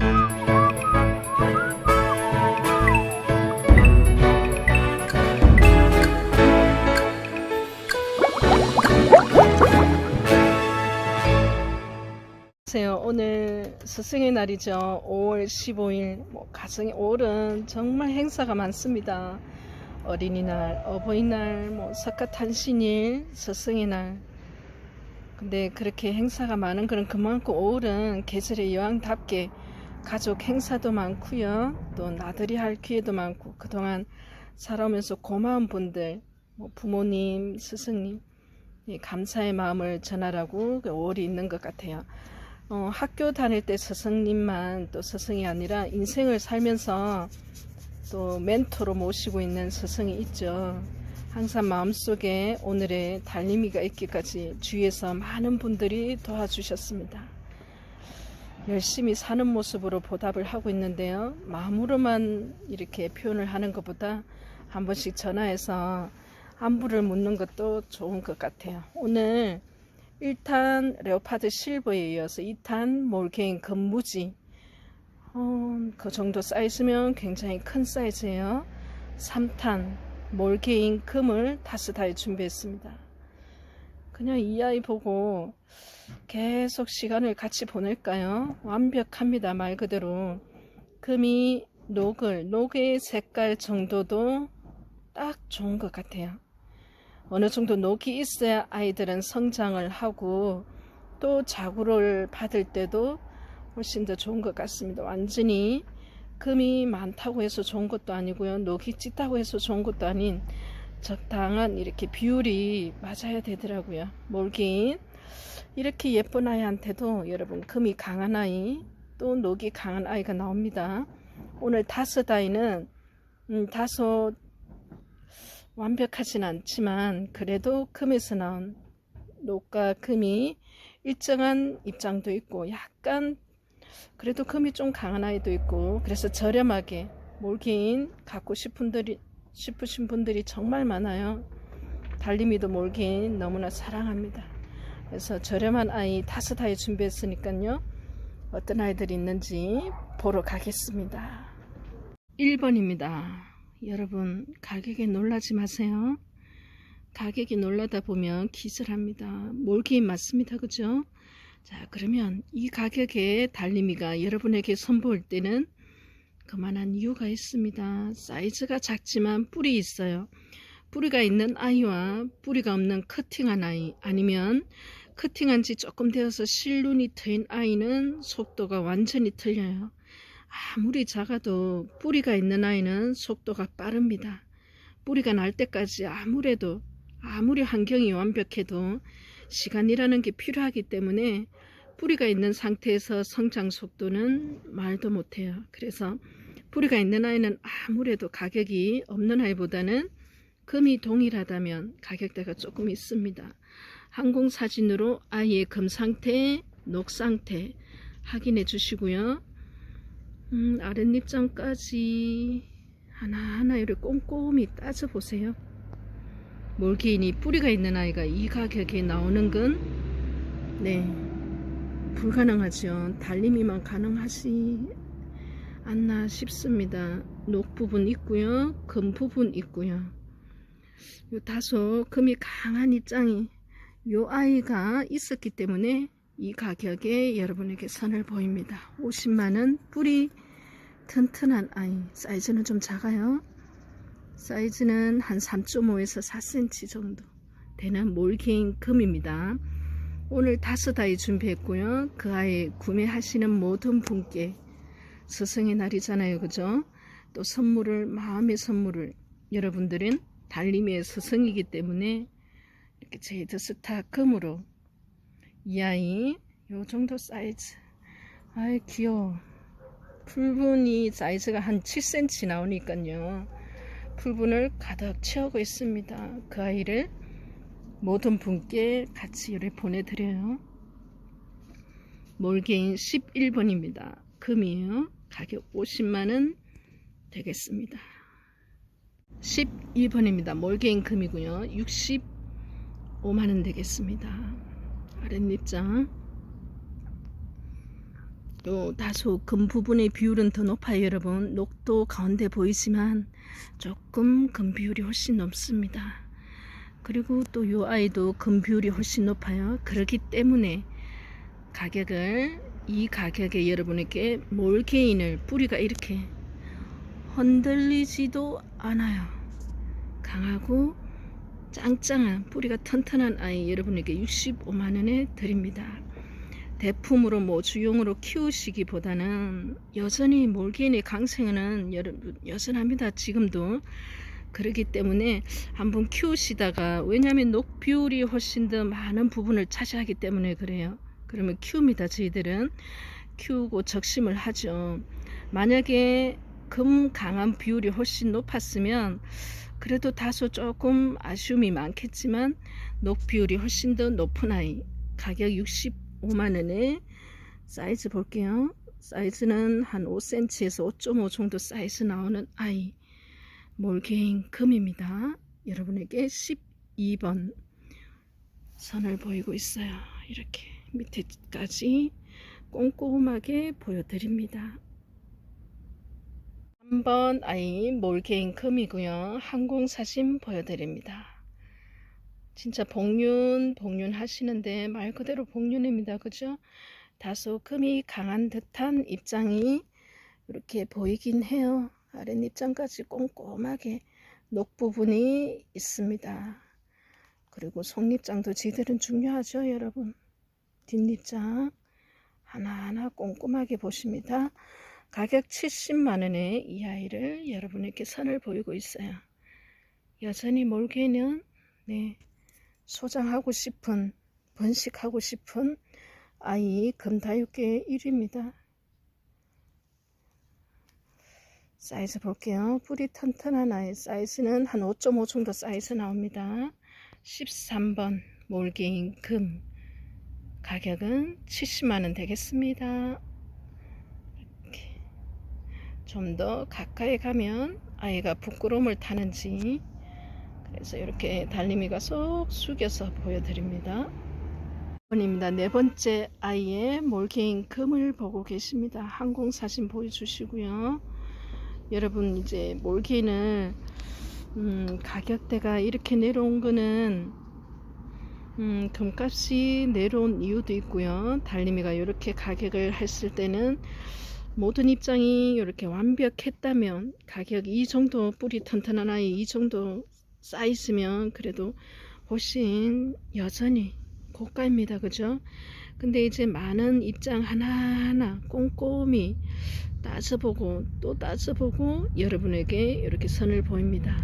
안녕하세요. 오늘 스승의 날이죠. 5월 15일. 뭐 가정의 5월은 정말 행사가 많습니다. 어린이날, 어버이날, 뭐 석가탄신일, 스승의 날. 근데 그렇게 행사가 많은 거는 그만큼 5월은 계절의 여왕답게 가족 행사도 많고요. 또 나들이 할 기회도 많고 그동안 살아오면서 고마운 분들, 뭐 부모님, 스승님 이 감사의 마음을 전하라고 그 5월이 있는 것 같아요. 어, 학교 다닐 때 스승님만 또 스승이 아니라 인생을 살면서 또 멘토로 모시고 있는 스승이 있죠. 항상 마음속에 오늘의 달림이가 있기까지 주위에서 많은 분들이 도와주셨습니다. 열심히 사는 모습으로 보답을 하고 있는데요. 마음으로만 이렇게 표현을 하는 것보다 한 번씩 전화해서 안부를 묻는 것도 좋은 것 같아요. 오늘 1탄 레오파드 실버에 이어서 2탄 몰개인 금무지 어, 그 정도 사이즈면 굉장히 큰 사이즈예요 3탄 몰개인 금을 다스다에 준비했습니다 그냥 이 아이 보고 계속 시간을 같이 보낼까요 완벽합니다 말 그대로 금이 녹을 녹의 색깔 정도도 딱 좋은 것 같아요 어느 정도 녹이 있어야 아이들은 성장을 하고 또 자구를 받을 때도 훨씬 더 좋은 것 같습니다. 완전히 금이 많다고 해서 좋은 것도 아니고요. 녹이 짙다고 해서 좋은 것도 아닌 적당한 이렇게 비율이 맞아야 되더라고요. 몰긴 이렇게 예쁜 아이한테도 여러분 금이 강한 아이 또 녹이 강한 아이가 나옵니다. 오늘 다섯 아이는 음, 다소 완벽하진 않지만 그래도 금에서 나온 녹과 금이 일정한 입장도 있고 약간 그래도 금이 좀 강한 아이도 있고 그래서 저렴하게 몰개인 갖고 싶은 분들이, 싶으신 분들이 정말 많아요. 달림이도 몰개인 너무나 사랑합니다. 그래서 저렴한 아이 다섯 아이 준비했으니까요. 어떤 아이들이 있는지 보러 가겠습니다. 1번입니다. 여러분 가격에 놀라지 마세요. 가격이 놀라다 보면 기절합니다. 몰개인 맞습니다. 그죠? 자 그러면 이 가격에 달림이가 여러분에게 선보일 때는 그만한 이유가 있습니다. 사이즈가 작지만 뿔이 있어요. 뿌리가 있는 아이와 뿌리가 없는 커팅한 아이 아니면 커팅한 지 조금 되어서 실눈이 트인 아이는 속도가 완전히 틀려요. 아무리 작아도 뿌리가 있는 아이는 속도가 빠릅니다. 뿌리가 날 때까지 아무래도 아무리 환경이 완벽해도 시간이라는 게 필요하기 때문에 뿌리가 있는 상태에서 성장 속도는 말도 못해요. 그래서 뿌리가 있는 아이는 아무래도 가격이 없는 아이보다는 금이 동일하다면 가격대가 조금 있습니다. 항공사진으로 아이의 금 상태, 녹 상태 확인해 주시고요. 음, 아랫잎장까지 하나하나 이렇게 꼼꼼히 따져보세요. 몰개인이 뿌리가 있는 아이가 이 가격에 나오는 건, 네, 불가능하죠. 달림이만 가능하지 않나 싶습니다. 녹 부분 있고요. 금 부분 있고요. 요 다소 금이 강한 입장이 요 아이가 있었기 때문에 이 가격에 여러분에게 선을 보입니다. 50만원 뿌리 튼튼한 아이 사이즈는 좀 작아요. 사이즈는 한 3.5에서 4cm 정도 되는 몰개인 금입니다. 오늘 다섯 아이 준비했고요. 그 아이 구매하시는 모든 분께 스승의 날이잖아요. 그죠? 또 선물을 마음의 선물을 여러분들은 달림의 스승이기 때문에 이렇게 제이드 스타 금으로 이 아이 요 정도 사이즈 아이 귀여워 풀분이 사이즈가 한 7cm 나오니까요 풀분을 가득 채우고 있습니다 그 아이를 모든 분께 같이 이렇게 보내드려요. 몰개인 11번입니다. 금이에요. 가격 50만원 되겠습니다. 12번입니다. 몰개인 금이고요. 65만원 되겠습니다. 아랫입장. 요 다소 금 부분의 비율은 더 높아요 여러분. 녹도 가운데 보이지만 조금 금 비율이 훨씬 높습니다 그리고 또요 아이도 금 비율이 훨씬 높아요. 그렇기 때문에 가격을 이 가격에 여러분에게 몰개인을 뿌리가 이렇게 흔들리지도 않아요. 강하고 짱짱한 뿌리가 튼튼한 아이 여러분에게 65만원에 드립니다. 대품으로 뭐 주용으로 키우시기 보다는 여전히 몰개인의 강생은 여러분 여전합니다. 지금도 그렇기 때문에 한번 키우시다가 왜냐하면 녹 비율이 훨씬 더 많은 부분을 차지하기 때문에 그래요. 그러면 키웁니다. 저희들은 키우고 적심을 하죠. 만약에 금 강한 비율이 훨씬 높았으면 그래도 다소 조금 아쉬움이 많겠지만 녹 비율이 훨씬 더 높은 아이 가격 60 5만원에 사이즈 볼게요. 사이즈는 한 5cm에서 5.5 정도 사이즈 나오는 아이 몰개인 금입니다. 여러분에게 12번 선을 보이고 있어요. 이렇게 밑에까지 꼼꼼하게 보여드립니다. 3번 아이 몰개인 금이고요. 항공사진 보여드립니다. 진짜 복륜 복륜 하시는데 말 그대로 복륜입니다 그죠 다소 금이 강한 듯한 입장이 이렇게 보이긴 해요 아랫입장까지 꼼꼼하게 녹 부분이 있습니다. 그리고 속립장도 지들은 중요하죠 여러분. 뒷립장 하나하나 꼼꼼하게 보십니다. 가격 70만원에 이 아이를 여러분에게 선을 보이고 있어요. 여전히 몰개는 네 소장하고 싶은 번식하고 싶은 아이 금다육계 1위입니다. 사이즈 볼게요. 뿌리 튼튼한 아이 사이즈는 한 5.5 정도 사이즈 나옵니다. 13번 몰개인 금 가격은 70만원 되겠습니다. 좀더 가까이 가면 아이가 부끄러움을 타는지 그래서 이렇게 달림이가 쏙 숙여서 보여드립니다. 번입니다. 네 번째 아이의 몰개인 금을 보고 계십니다. 항공 사진 보여주시고요. 여러분 이제 몰개인을 음, 가격대가 이렇게 내려온 거는 음, 금값이 내려온 이유도 있고요. 달림이가 이렇게 가격을 했을 때는 모든 입장이 이렇게 완벽했다면 가격 이 정도 뿌리 튼튼한 아이 이 정도 쌓있으면 그래도 훨씬 여전히 고가입니다. 그죠? 근데 이제 많은 입장 하나하나 꼼꼼히 따져보고 또 따져보고 여러분에게 이렇게 선을 보입니다.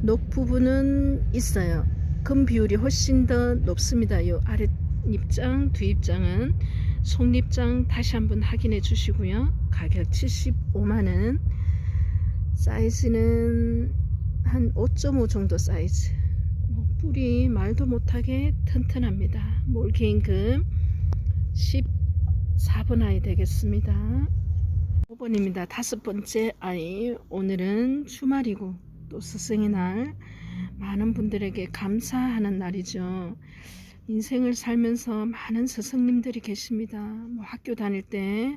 녹 부분은 있어요. 금 비율이 훨씬 더 높습니다. 이 아래 입장, 뒤 입장은 속립장 다시 한번 확인해 주시고요. 가격 75만원 사이즈는 한 5.5 정도 사이즈 뭐 뿌리 말도 못하게 튼튼합니다. 몰개인금? 14번 아이 되겠습니다. 5번입니다. 다섯 번째 아이. 오늘은 주말이고 또 스승의 날. 많은 분들에게 감사하는 날이죠. 인생을 살면서 많은 스승님들이 계십니다. 뭐 학교 다닐 때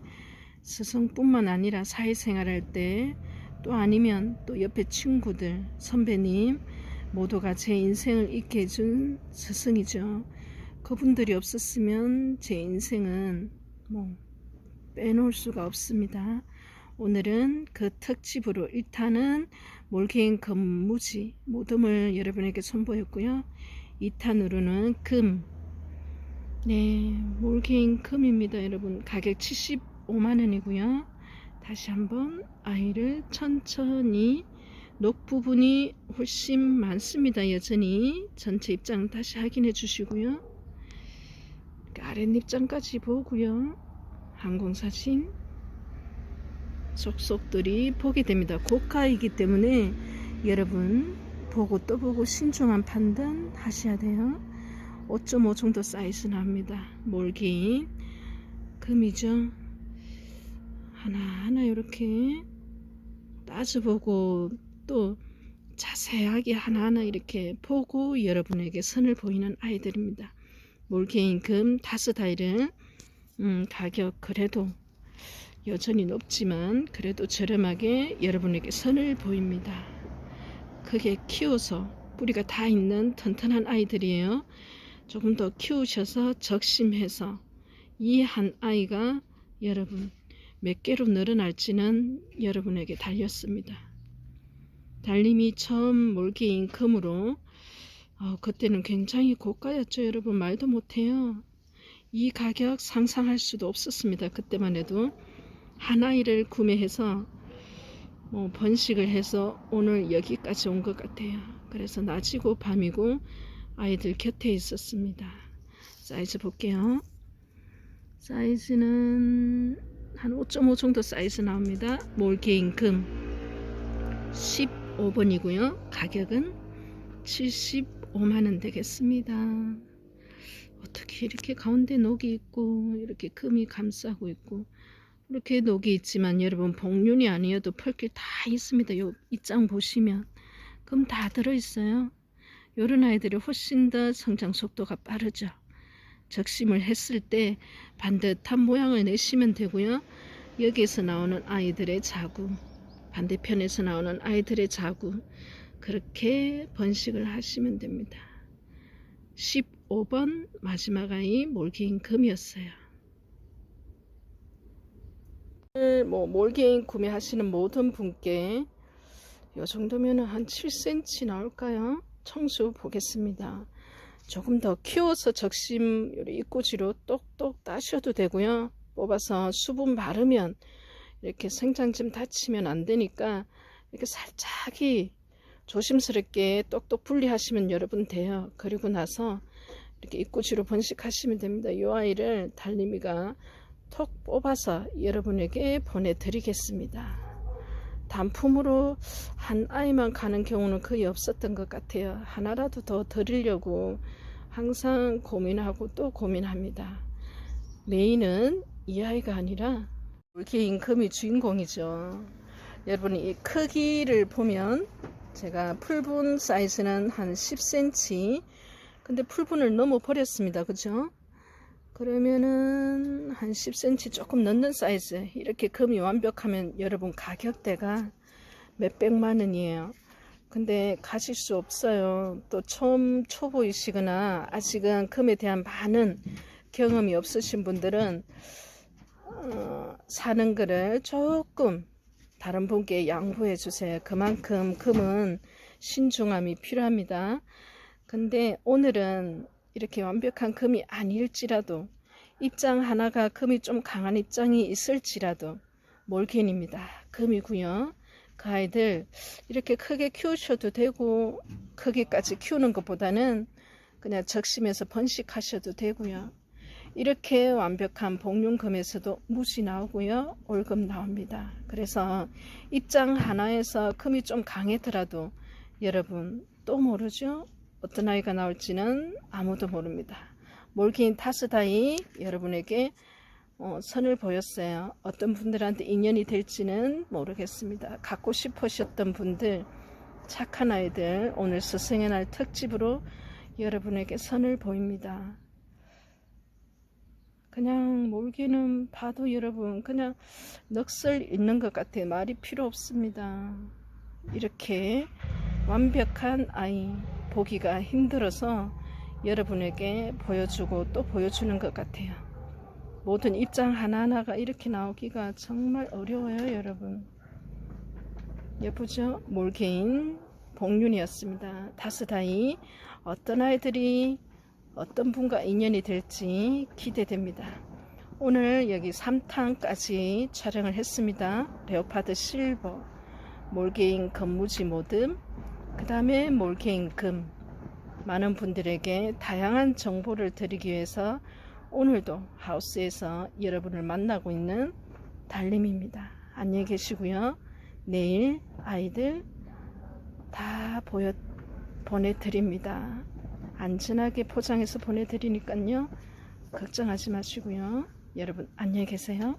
스승뿐만 아니라 사회생활 할 때 또 아니면 또 옆에 친구들, 선배님 모두가 제 인생을 잊게 해준 스승이죠. 그분들이 없었으면 제 인생은 뭐 빼놓을 수가 없습니다. 오늘은 그 특집으로 1탄은 몰개인 금무지 모둠을 여러분에게 선보였고요. 2탄으로는 금 네, 몰개인 금입니다. 여러분 가격 75만원이고요. 다시 한번 아이를 천천히 녹 부분이 훨씬 많습니다. 여전히 전체 입장 다시 확인해 주시고요. 아랫입장까지 보고요. 항공사진 속속들이 보게 됩니다. 고가이기 때문에 여러분 보고 또 보고 신중한 판단 하셔야 돼요. 5.5 정도 사이즈 납니다. 몰기 금이죠. 하나하나 이렇게 따져보고 또 자세하게 하나하나 이렇게 보고 여러분에게 선을 보이는 아이들입니다. 몰개인 금 다섯 아이를 음, 가격 그래도 여전히 높지만 그래도 저렴하게 여러분에게 선을 보입니다. 크게 키워서 뿌리가 다 있는 튼튼한 아이들이에요. 조금 더 키우셔서 적심해서 이 한 아이가 여러분 몇 개로 늘어날지는 여러분에게 달렸습니다. 달림이 처음 몰기인 금으로 어, 그때는 굉장히 고가였죠. 여러분 말도 못해요. 이 가격 상상할 수도 없었습니다. 그때만 해도 한 아이를 구매해서 뭐 번식을 해서 오늘 여기까지 온 것 같아요. 그래서 낮이고 밤이고 아이들 곁에 있었습니다. 사이즈 볼게요. 사이즈는 한 5.5 정도 사이즈 나옵니다. 몰개인 금 15번이고요. 가격은 75만원 되겠습니다. 어떻게 이렇게 가운데 녹이 있고 이렇게 금이 감싸고 있고 이렇게 녹이 있지만 여러분 복륜이 아니어도 펄길 다 있습니다. 요 이 장 보시면 금 다 들어있어요. 요런 아이들이 훨씬 더 성장 속도가 빠르죠. 적심을 했을 때 반듯한 모양을 내시면 되고요. 여기에서 나오는 아이들의 자구 반대편에서 나오는 아이들의 자구 그렇게 번식을 하시면 됩니다. 15번 마지막 아이 몰개인 금이었어요. 뭐 몰개인 구매하시는 모든 분께 이 정도면 한 7cm 나올까요? 청수 보겠습니다. 조금 더 키워서 적심 입꼬지로 똑똑 따셔도 되고요. 뽑아서 수분 바르면 이렇게 생장점 다치면 안 되니까 이렇게 살짝이 조심스럽게 똑똑 분리하시면 여러분 돼요. 그리고 나서 이렇게 입꼬지로 번식하시면 됩니다. 이 아이를 달님이가 톡 뽑아서 여러분에게 보내드리겠습니다. 단품으로 한 아이만 가는 경우는 거의 없었던 것 같아요. 하나라도 더 드리려고 항상 고민하고 또 고민합니다. 메인은 이 아이가 아니라 이렇게 인컴이 주인공이죠. 여러분 이 크기를 보면 제가 풀분 사이즈는 한 10cm 근데 풀분을 넘어 버렸습니다. 그죠? 그러면은 한 10cm 조금 넘는 사이즈 이렇게 금이 완벽하면 여러분 가격대가 몇백만 원이에요. 근데 가실 수 없어요. 또 처음 초보이시거나 아직은 금에 대한 많은 경험이 없으신 분들은 어, 사는 거를 조금 다른 분께 양보해 주세요. 그만큼 금은 신중함이 필요합니다. 근데 오늘은 이렇게 완벽한 금이 아닐지라도 입장 하나가 금이 좀 강한 입장이 있을지라도 몰겐입니다. 금이고요. 그 아이들 이렇게 크게 키우셔도 되고 크기까지 키우는 것보다는 그냥 적심해서 번식하셔도 되고요. 이렇게 완벽한 복륜금에서도 무시 나오고요. 올금 나옵니다. 그래서 입장 하나에서 금이 좀 강했더라도 여러분 또 모르죠? 어떤 아이가 나올지는 아무도 모릅니다. 몰긴 타스다이 여러분에게 어, 선을 보였어요. 어떤 분들한테 인연이 될지는 모르겠습니다. 갖고 싶으셨던 분들, 착한 아이들, 오늘 스승의 날 특집으로 여러분에게 선을 보입니다. 그냥 몰기는 봐도 여러분 그냥 넋을 잃는 것 같아요. 말이 필요 없습니다. 이렇게 완벽한 아이 보기가 힘들어서 여러분에게 보여주고 또 보여주는 것 같아요. 모든 입장 하나하나가 이렇게 나오기가 정말 어려워요, 여러분. 예쁘죠? 몰개인 복륜이었습니다. 다스다이 어떤 아이들이 어떤 분과 인연이 될지 기대됩니다. 오늘 여기 3탄까지 촬영을 했습니다. 레오파드 실버, 몰개인 금무지 모듬, 그 다음에 몰개인 금. 많은 분들에게 다양한 정보를 드리기 위해서 오늘도 하우스에서 여러분을 만나고 있는 달림입니다. 안녕히 계시고요. 내일 아이들 다 보여, 보내드립니다. 안전하게 포장해서 보내드리니까요. 걱정하지 마시고요. 여러분 안녕히 계세요.